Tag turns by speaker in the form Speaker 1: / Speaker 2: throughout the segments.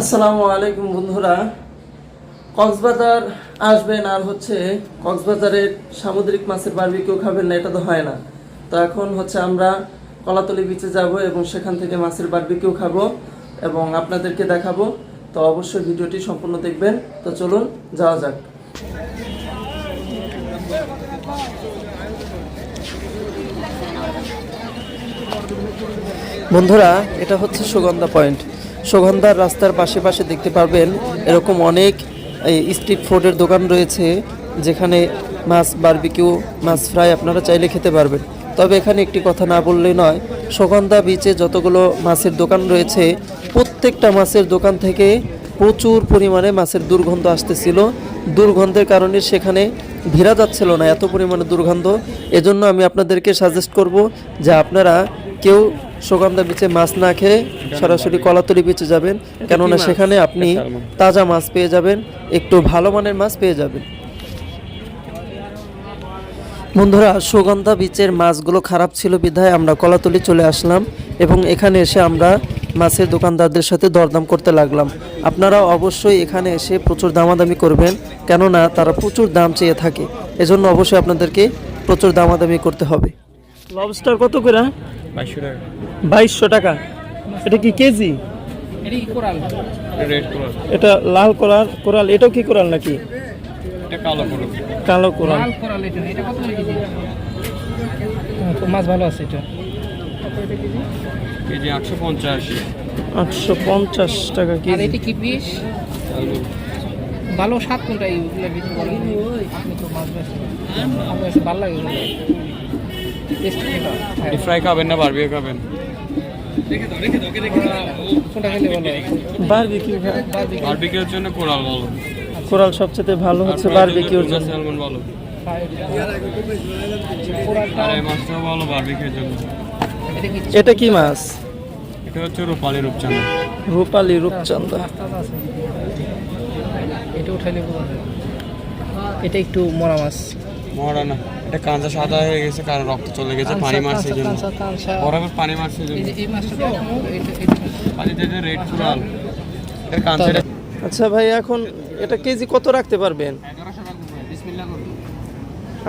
Speaker 1: আসসালামু আলাইকুম বন্ধুরা। কক্সবাজার আসবেন আর হচ্ছে কক্সবাজারের সামুদ্রিক মাছের বারবিকিউ খাবেন না, এটা তো হয় না। তো এখন হচ্ছে আমরা কলাতলি বিচে যাব এবং সেখান থেকে মাছের বারবিকিউ খাব এবং আপনাদেরকে দেখাবো। তো অবশ্যই ভিডিওটি সম্পূর্ণ দেখবেন। তো চলুন, যাওয়া যাক। বন্ধুরা, এটা হচ্ছে সুগন্ধা পয়েন্ট। সুগন্ধার রাস্তার পাশে পাশে দেখতে পারবেন এরকম অনেক স্ট্রিট ফুডের দোকান রয়েছে, যেখানে মাছ বারবিকিউ মাছ ফ্রাই আপনারা চাইলে খেতে পারবেন। তবে এখানে একটি কথা না বললেই নয় সুগন্ধা বিচে যতগুলো মাছের দোকান রয়েছে, প্রত্যেকটা মাছের দোকান থেকে প্রচুর পরিমাণে মাছের দুর্গন্ধ আসতেছিল। দুর্গন্ধের কারণে সেখানে ভিড়া যাচ্ছিল না, এত পরিমাণে দুর্গন্ধ। এজন্য আমি আপনাদেরকে সাজেস্ট করব যে আপনারা কেউ সুগন্ধা বিচে মাছ না খেয়ে সরাসরি কলাতলি বিচে যাবেন। কেননা সেখানে আপনি তাজা মাছ পেয়ে যাবেন, একটু ভালো মানের মাছ পেয়ে যাবেন। বন্ধুরা, সুগন্ধা বিচের মাছগুলো খারাপ ছিল বিধায় আমরা কলাতলি চলে আসলাম এবং এখানে এসে আমরা মাছের দোকানদারদের সাথে দরদাম করতে লাগলাম। আপনারা অবশ্যই এখানে এসে প্রচুর দামাদামি করবেন, কেননা তারা প্রচুর দাম চেয়ে থাকে। এজন্য অবশ্যই আপনাদেরকে প্রচুর দামাদামি করতে হবে। লবস্টার কত করে?
Speaker 2: বাইশশো টাকা।
Speaker 1: বাইশশো টাকা? এটা কি কেজি?
Speaker 2: এটা কি কোরাল।
Speaker 1: এটা লাল কোরাল কোরাল এটাও কি কোরাল নাকি?
Speaker 2: এটা কালো কোরাল।
Speaker 1: কালো কোরাল।
Speaker 3: লাল কোরাল এটা এটা কত কেজি? তো মাছ ভালো আছে এটা।
Speaker 2: কেজি আটশো পঞ্চাশ।
Speaker 1: আটশো পঞ্চাশ টাকা
Speaker 3: আর
Speaker 1: কেজি।
Speaker 3: এটা কি পিস ভালো স্বাদ কোনটা এইগুলোর ভিতরে বলেন আপনি তো মাছ বেছেন ভালো লাগে
Speaker 2: ডিপ ফ্রাই খাবেন না বারবিও খাবেন?
Speaker 1: বারবিকিউ
Speaker 2: বারবিকিউর জন্য কোরাল ভালো
Speaker 1: কোরাল সবচেয়ে ভালো হচ্ছে বারবিকিউর জন্য।
Speaker 2: স্যালমন ভালো বারবিকিউর জন্য।
Speaker 3: এটা কি
Speaker 1: মাছ?
Speaker 2: এটা হচ্ছে রূপালি রূপচাঁদা।
Speaker 1: রূপালী রূপচন্দা
Speaker 3: এটা উঠাইলে এটা একটু মরা মাছ।
Speaker 2: মরা না। এটা কাঁচা সাদা হয়ে গেছে কারণ রক্ত চলে গেছে পানি মারছে এই জন্য। বরাবর পানি মারছে এই জন্য। পানিতে এটা রেড কোরাল এটা কাঁচা
Speaker 1: আচ্ছা ভাই এখন এটা কেজি কত রাখতে পারবেন?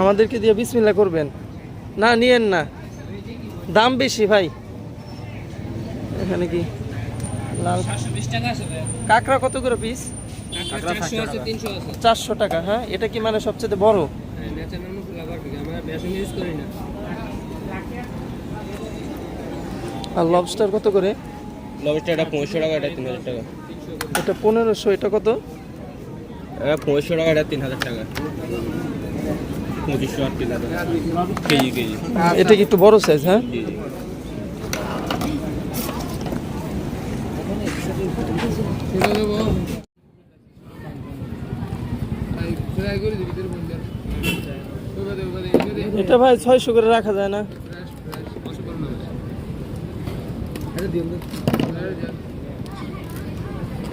Speaker 1: আমাদেরকে দিয়ে বিসমিল্লা করবেন। না নিয়েন না। দাম বেশি ভাই। এখানে কি? লাল কাঁকড়া কত করে পিস
Speaker 3: চারশো তিনশো
Speaker 1: চারশো টাকা হ্যাঁ? এটা কি মানে সবচেয়ে বড়?
Speaker 3: বেসন ইউজ করি না।
Speaker 1: আর লবস্টার কত করে?
Speaker 2: লবস্টার এটা পঁয়ষট্টি টাকা এটা তিন হাজার টাকা।
Speaker 1: এটা পনেরোশো এটা কত?
Speaker 2: এটা পঁয়ষট্টি টাকা এটা তিন হাজার টাকা। পঁচিশশো আর তিন হাজার কেজি কেজি।
Speaker 1: এটা কি একটু বড় সাইজ হ্যাঁ?
Speaker 2: জি জি।
Speaker 1: এটা ভাই ছয়শো করে রাখা যায় না।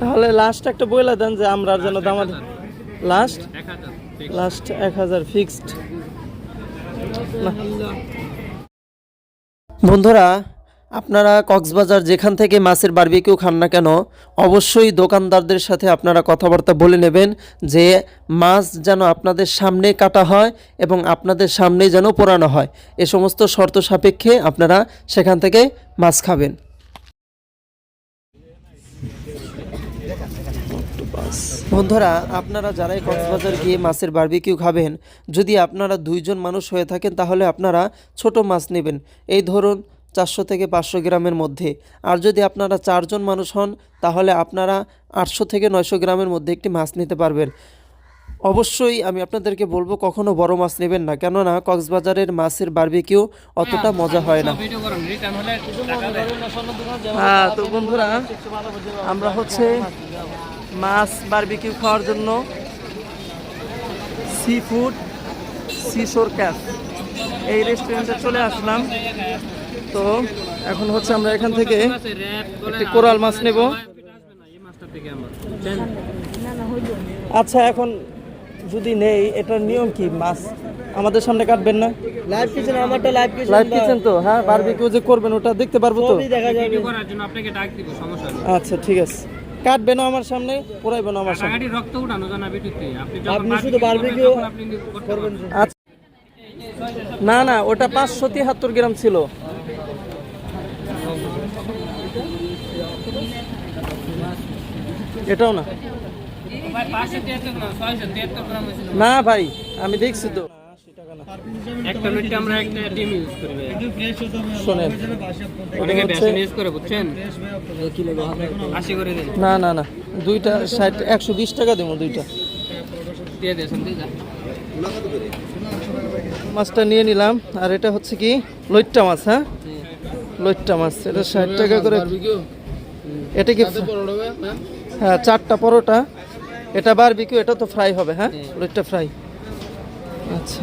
Speaker 1: তাহলে লাস্ট একটা বইলা দেন যে আমরা যেন দামা লাস্ট লাস্ট এক হাজার ফিক্সড বন্ধুরা আপনারা কক্সবাজার যেখান থেকে মাছের বারবিকিউ খান না কেন, অবশ্যই দোকানদারদের সাথে আপনারা কথাবার্তা বলে নেবেন যে মাছ যেন আপনাদের সামনে কাটা হয় এবং আপনাদের সামনেই যেন পোড়ানো হয়। এ সমস্ত শর্ত সাপেক্ষে আপনারা সেখান থেকে মাছ খাবেন। বন্ধুরা, আপনারা যারাই কক্সবাজার গিয়ে মাছের বারবিকিউ খাবেন, যদি আপনারা দুইজন মানুষ হয়ে থাকেন, তাহলে আপনারা ছোট মাছ নেবেন। এই ধরুন চারশো থেকে পাঁচশো গ্রামের মধ্যে। আর যদি আপনারা চারজন মানুষ হন, তাহলে আপনারা আটশো থেকে নয়শো গ্রামের মধ্যে একটি মাছ নিতে পারবেন। অবশ্যই আমি আপনাদেরকে বলব, কখনো বড় মাছ নেবেন না। কেননা কক্সবাজারের মাছের বারবিকিউ অতটা মজা হয় না। হ্যাঁ তো বন্ধুরা, আমরা হচ্ছে মাছ বারবিকিউ খাওয়ার জন্য সি ফুড সিশোর ক্যাফ এই রেস্টুরেন্টে চলে আসলাম। তো এখন হচ্ছে আমরা এখান থেকে একটি কোরাল মাছ নেব। আচ্ছা এখন যদি নেই এটার নিয়ম কি? মাছ আমাদের সামনে কাটবেন না?
Speaker 4: লাইভ কিচেন আমারটা লাইভ কিচেন
Speaker 1: লাইভ কিচেন তো? হ্যাঁ বারবিকিউ যে করবেন ওটা দেখতে পারব তো?
Speaker 4: দেখা যাবে।
Speaker 3: করার জন্য আপনাকে ডাক দিব সমস্যা নেই
Speaker 1: আচ্ছা ঠিক আছে। কাটবে না আমার সামনে পুরাইবে না আমার সামনে।
Speaker 3: টাকাটি রক্ত উঠানো জানা বিদ্যুতে আপনি
Speaker 4: আপনি শুধু
Speaker 3: করতে
Speaker 4: করবেন।
Speaker 1: আচ্ছা। না না ওটা পাঁচশো তিয়াত্তর গ্রাম ছিল। এটাও না।
Speaker 3: না
Speaker 1: ভাই আমি দেখছি তো।
Speaker 3: একটা মিনিটে আমরা একটা ডিম ইউজ করি
Speaker 1: শোনেন।
Speaker 3: ওটাকে
Speaker 1: হচ্ছে-
Speaker 3: ইউজ করে বুঝছেন? আশি করে দেন।
Speaker 1: না না না। দুইটা ষাট একশো বিশ টাকা দেবো দুইটা।
Speaker 3: দিয়ে
Speaker 1: মাছটা নিয়ে নিলাম। আর এটা হচ্ছে কি? লইট্টা মাছ হ্যাঁ? লইট্টা মাছ। এটা ষাট টাকা করে এটা কি হ্যাঁ চারটা পরোটা। এটা বারবিকিউ এটা তো ফ্রাই হবে হ্যাঁ? লইট্টা ফ্রাই আচ্ছা।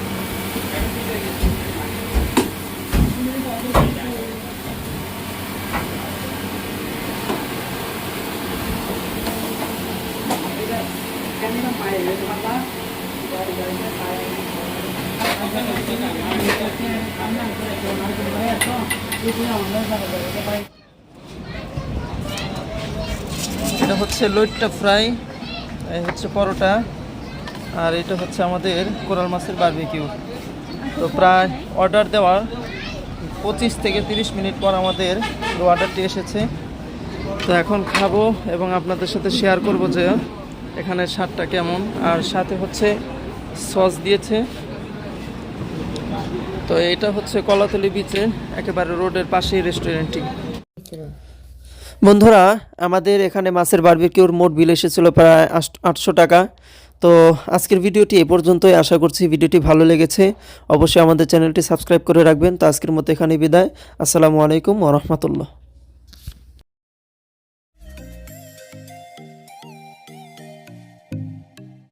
Speaker 1: এটা হচ্ছে লইট্টা ফ্রাই হচ্ছে পরোটা আর এটা হচ্ছে আমাদের কোরাল মাছের বারবিকিউ তো প্রায় অর্ডার দেওয়ার পঁচিশ থেকে তিরিশ মিনিট পর আমাদের অর্ডারটি এসেছে। তো এখন খাব এবং আপনাদের সাথে শেয়ার করব যে এখানে স্বাদটা কেমন। আর সাথে হচ্ছে সস দিয়েছে। তো এটা হচ্ছে কলাতলি বিচে একেবারে রোডের পাশেই রেস্টুরেন্টটি বন্ধুরা, আমাদের এখানে মাছের বারবিকিউর মোট বিল এসেছিল প্রায় আটশো টাকা। তো আজকের ভিডিওটি এ পর্যন্তই। আশা করছি ভিডিওটি ভালো লেগেছে। অবশ্যই আমাদের চ্যানেলটি সাবস্ক্রাইব করে রাখবেন। তো আজকের মতো এখানে বিদায়। আসসালামু আলাইকুম ওরহমতুল্লাহ